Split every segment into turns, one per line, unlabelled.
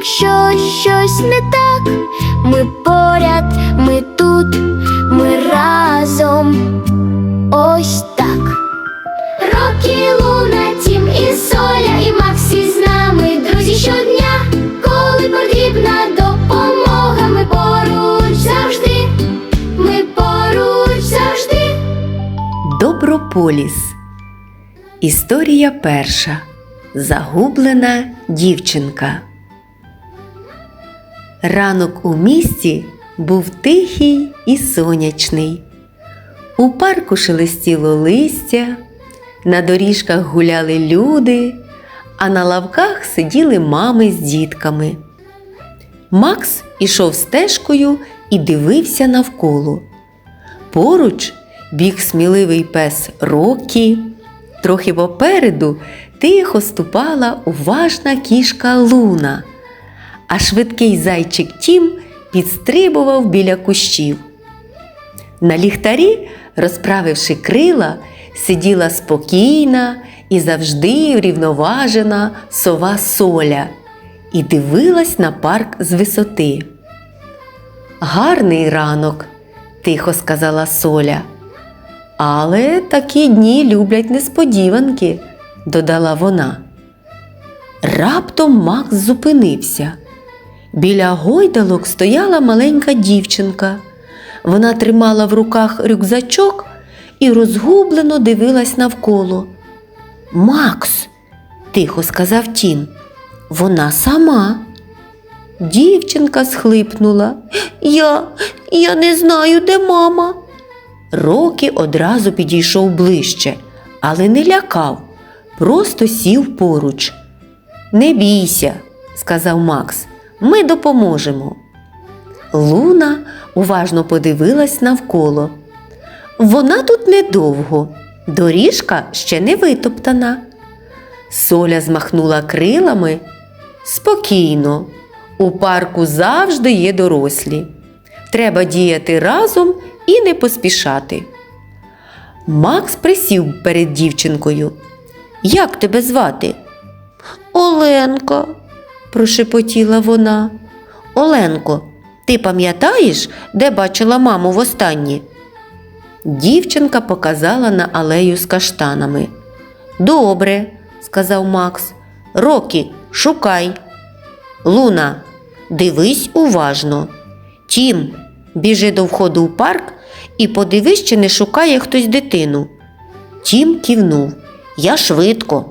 якщо щось не так, ми поряд, ми тут, ми разом. Ось так. Рокі, Луна, Тім і Соля, і Максі з нами, друзі щодня, коли потрібна допомога, ми поруч завжди, ми поруч завжди.
Доброполіс. Історія перша. Загублена дівчинка. Ранок у місті був тихий і сонячний. У парку шелестіло листя, на доріжках гуляли люди, а на лавках сиділи мами з дітками. Макс ішов стежкою і дивився навколо. Поруч біг сміливий пес Рокі. Трохи попереду тихо ступала уважна кішка Луна, а швидкий зайчик Тім підстрибував біля кущів. На ліхтарі, розправивши крила, сиділа спокійна і завжди врівноважена сова Соля і дивилась на парк з висоти. Гарний ранок, тихо сказала Соля. Але такі дні люблять несподіванки, додала вона. Раптом Макс зупинився. Біля гойдалок стояла маленька дівчинка. Вона тримала в руках рюкзачок і розгублено дивилась навколо. Макс, тихо сказав Тім, вона сама. Дівчинка схлипнула. Я, я не знаю, де мама. Рокі одразу підійшов ближче, але не лякав, просто сів поруч. Не бійся, сказав Макс, ми допоможемо. Луна уважно подивилась навколо. Вона тут недовго, доріжка ще не витоптана. Соля змахнула крилами. Спокійно, у парку завжди є дорослі. Треба діяти разом і не поспішати. Макс присів перед дівчинкою. Як тебе звати? Оленка, прошепотіла вона. Оленко, ти пам'ятаєш, де бачила маму востаннє? Дівчинка показала на алею з каштанами. Добре, сказав Макс. Рокі, шукай. Луна, дивись уважно. Тім, біжи до входу в парк і подивись, чи не шукає хтось дитину. Тім кивнув. Я швидко.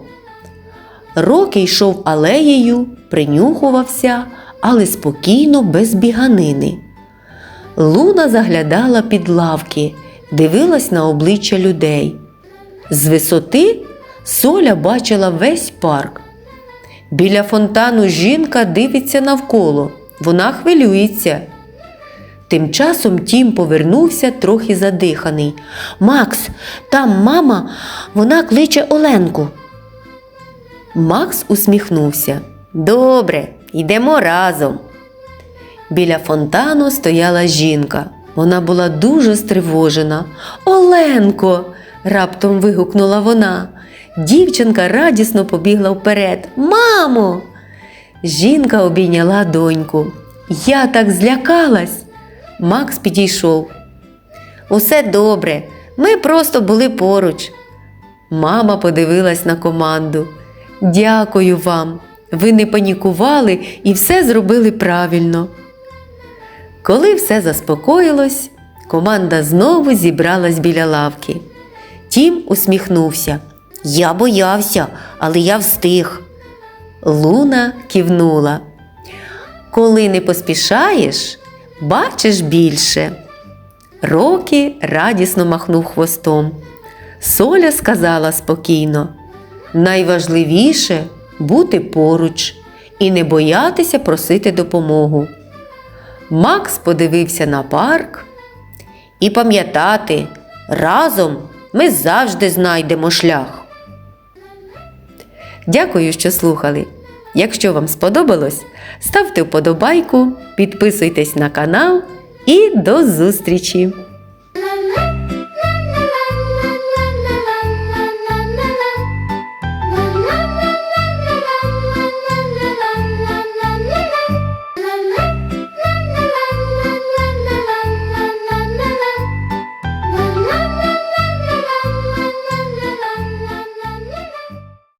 Роки йшов алеєю, принюхувався, але спокійно, без біганини. Луна заглядала під лавки, дивилась на обличчя людей. З висоти Соля бачила весь парк. Біля фонтану жінка дивиться навколо, вона хвилюється. Тим часом Тім повернувся трохи задиханий. Макс, там мама, вона кличе Оленку. Макс усміхнувся. Добре, йдемо разом. Біля фонтану стояла жінка. Вона була дуже стривожена. Оленко. раптом вигукнула вона. Дівчинка радісно побігла вперед. Мамо. Жінка обійняла доньку. Я так злякалась. Макс підійшов. Усе добре, ми просто були поруч. Мама подивилась на команду. Дякую вам. Ви не панікували і все зробили правильно. Коли все заспокоїлось, команда знову зібралась біля лавки. Тім усміхнувся. Я боявся, але я встиг. Луна кивнула. Коли не поспішаєш, бачиш більше. Рокі радісно махнув хвостом. Соля сказала спокійно: найважливіше бути поруч і не боятися просити допомогу. Макс подивився на парк і пам'ятати, разом ми завжди знайдемо шлях. Дякую, що слухали. Якщо вам сподобалось, ставте вподобайку, підписуйтесь на канал і до зустрічі!